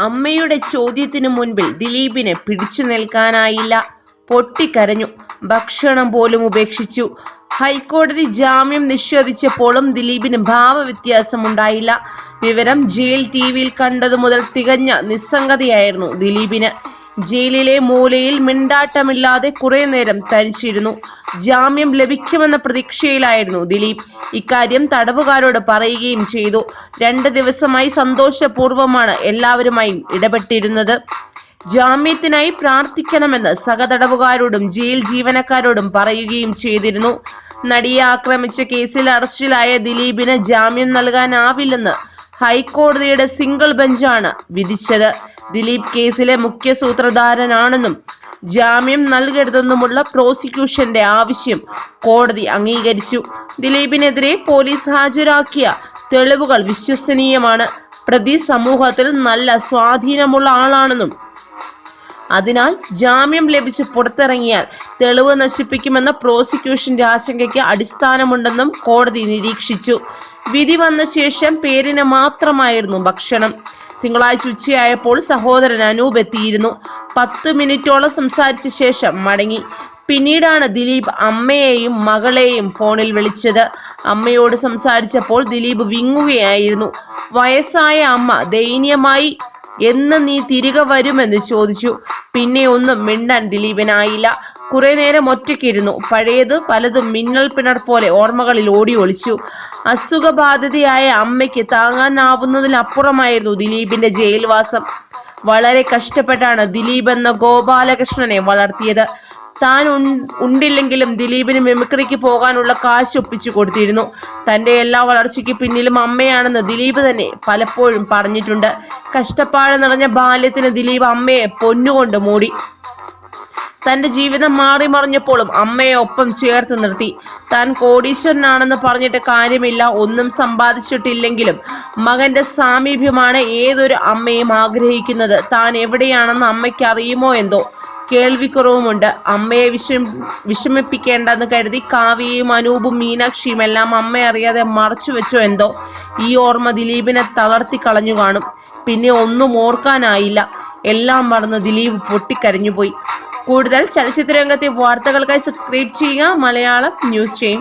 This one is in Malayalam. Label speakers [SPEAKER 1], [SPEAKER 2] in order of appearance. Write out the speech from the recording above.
[SPEAKER 1] അമ്മയുടെ ചോദ്യത്തിന് മുൻപിൽ ദിലീപിന് പിടിച്ചു നിൽക്കാനായില്ല. പൊട്ടിക്കരഞ്ഞു. ഭക്ഷണം പോലും ഉപേക്ഷിച്ചു. ഹൈക്കോടതി ജാമ്യം നിഷേധിച്ചപ്പോഴും ദിലീപിന് ഭാവവ്യത്യാസമുണ്ടായില്ല. വിവരം ജയിൽ ടി വിയിൽ കണ്ടതു മുതൽ തികഞ്ഞ നിസ്സംഗതയായിരുന്നു ദിലീപിന്. ജയിലിലെ മൂലയിൽ മിണ്ടാട്ടമില്ലാതെ കുറെ നേരം തരിച്ചിരുന്നു. ജാമ്യം ലഭിക്കുമെന്ന പ്രതീക്ഷയിലായിരുന്നു ദിലീപ്. ഇക്കാര്യം തടവുകാരോട് പറയുകയും ചെയ്തു. രണ്ട് ദിവസമായി സന്തോഷപൂർവമാണ് എല്ലാവരുമായും ഇടപെട്ടിരുന്നത്. ജാമ്യത്തിനായി പ്രാർത്ഥിക്കണമെന്ന് സഹതടവുകാരോടും ജയിൽ ജീവനക്കാരോടും പറയുകയും ചെയ്തിരുന്നു. നടിയെ ആക്രമിച്ച കേസിൽ അറസ്റ്റിലായ ദിലീപിന് ജാമ്യം നൽകാനാവില്ലെന്ന് ഹൈക്കോടതിയുടെ സിംഗിൾ ബെഞ്ചാണ് വിധിച്ചത്. ദിലീപ് കേസിലെ മുഖ്യ സൂത്രധാരനാണെന്നും ജാമ്യം നൽകരുതെന്നുമുള്ള പ്രോസിക്യൂഷന്റെ ആവശ്യം കോടതി അംഗീകരിച്ചു. ദിലീപിനെതിരെ പോലീസ് ഹാജരാക്കിയ തെളിവുകൾ വിശ്വസനീയമാണ്. പ്രതി സമൂഹത്തിൽ നല്ല സ്വാധീനമുള്ള ആളാണെന്നും അതിനാൽ ജാമ്യം ലഭിച്ച് പുറത്തിറങ്ങിയാൽ തെളിവ് നശിപ്പിക്കുമെന്ന പ്രോസിക്യൂഷന്റെ ആശങ്കയ്ക്ക് അടിസ്ഥാനമുണ്ടെന്നും കോടതി നിരീക്ഷിച്ചു. വിധി വന്ന ശേഷം പേരിന് മാത്രമായിരുന്നു ഭക്ഷണം. തിങ്കളാഴ്ച ഉച്ചയായപ്പോൾ സഹോദരൻ അനൂപ് എത്തിയിരുന്നു. പത്ത് മിനിറ്റോളം സംസാരിച്ച ശേഷം മടങ്ങി. പിന്നീടാണ് ദിലീപ് അമ്മയെയും മകളെയും ഫോണിൽ വിളിച്ചത്. അമ്മയോട് സംസാരിച്ചപ്പോൾ ദിലീപ് വിങ്ങുകയായിരുന്നു. വയസ്സായ അമ്മ ദയനീയമായി എന്ന് നീ തിരികെ വരുമെന്ന് ചോദിച്ചു. പിന്നെ ഒന്നും മിണ്ടാൻ ദിലീപനായില്ല. കുറെ നേരം ഒറ്റയ്ക്കിരുന്നു. പഴയത് പലതും മിന്നൽ പിണർ പോലെ ഓർമ്മകളിൽ ഓടി ഒളിച്ചു. അസുഖബാധിതയായ അമ്മയ്ക്ക് താങ്ങാനാവുന്നതിലപ്പുറമായിരുന്നു ദിലീപിന്റെ ജയിൽവാസം. വളരെ കഷ്ടപ്പെട്ടാണ് ദിലീപ് എന്ന ഗോപാലകൃഷ്ണനെ വളർത്തിയത്. താൻ ഉണ്ടില്ലെങ്കിലും ദിലീപിന് മിമിക്രിക്ക് പോകാനുള്ള കാശ് ഒപ്പിച്ചു കൊടുത്തിരുന്നു. തന്റെ എല്ലാ വളർച്ചയ്ക്ക് പിന്നിലും അമ്മയാണെന്ന് ദിലീപ് തന്നെ പലപ്പോഴും പറഞ്ഞിട്ടുണ്ട്. കഷ്ടപ്പാട് നിറഞ്ഞ ബാല്യത്തിന് ദിലീപ് അമ്മയെ പൊന്നുകൊണ്ട് മൂടി. തന്റെ ജീവിതം മാറി മറിഞ്ഞപ്പോഴും അമ്മയെ ഒപ്പം ചേർത്ത് നിർത്തി. താൻ കോടീശ്വരനാണെന്ന് പറഞ്ഞിട്ട് കാര്യമില്ല ഒന്നും സമ്പാദിച്ചിട്ടില്ലെങ്കിലും മകന്റെ സാമീപ്യമാണ് ഏതൊരു അമ്മയും ആഗ്രഹിക്കുന്നത്. താൻ എവിടെയാണെന്ന് അമ്മയ്ക്ക് അറിയുമോ എന്തോ? കേൾവിക്കുറവുമുണ്ട്. അമ്മയെ വിഷം വിഷമിപ്പിക്കേണ്ടെന്ന് കരുതി കാവ്യയും അനൂപും മീനാക്ഷിയും എല്ലാം അമ്മ അറിയാതെ മറച്ചു വെച്ചോ എന്തോ. ഈ ഓർമ്മ ദിലീപിനെ തളർത്തി കളഞ്ഞു കാണും. പിന്നെ ഒന്നും ഓർക്കാനായില്ല. എല്ലാം മറന്ന് ദിലീപ് പൊട്ടിക്കരഞ്ഞുപോയി കൂടുതൽ ചലച്ചിത്ര രംഗത്തെ വാർത്തകൾക്കായി സബ്സ്ക്രൈബ് ചെയ്യുക. Malayalam news time.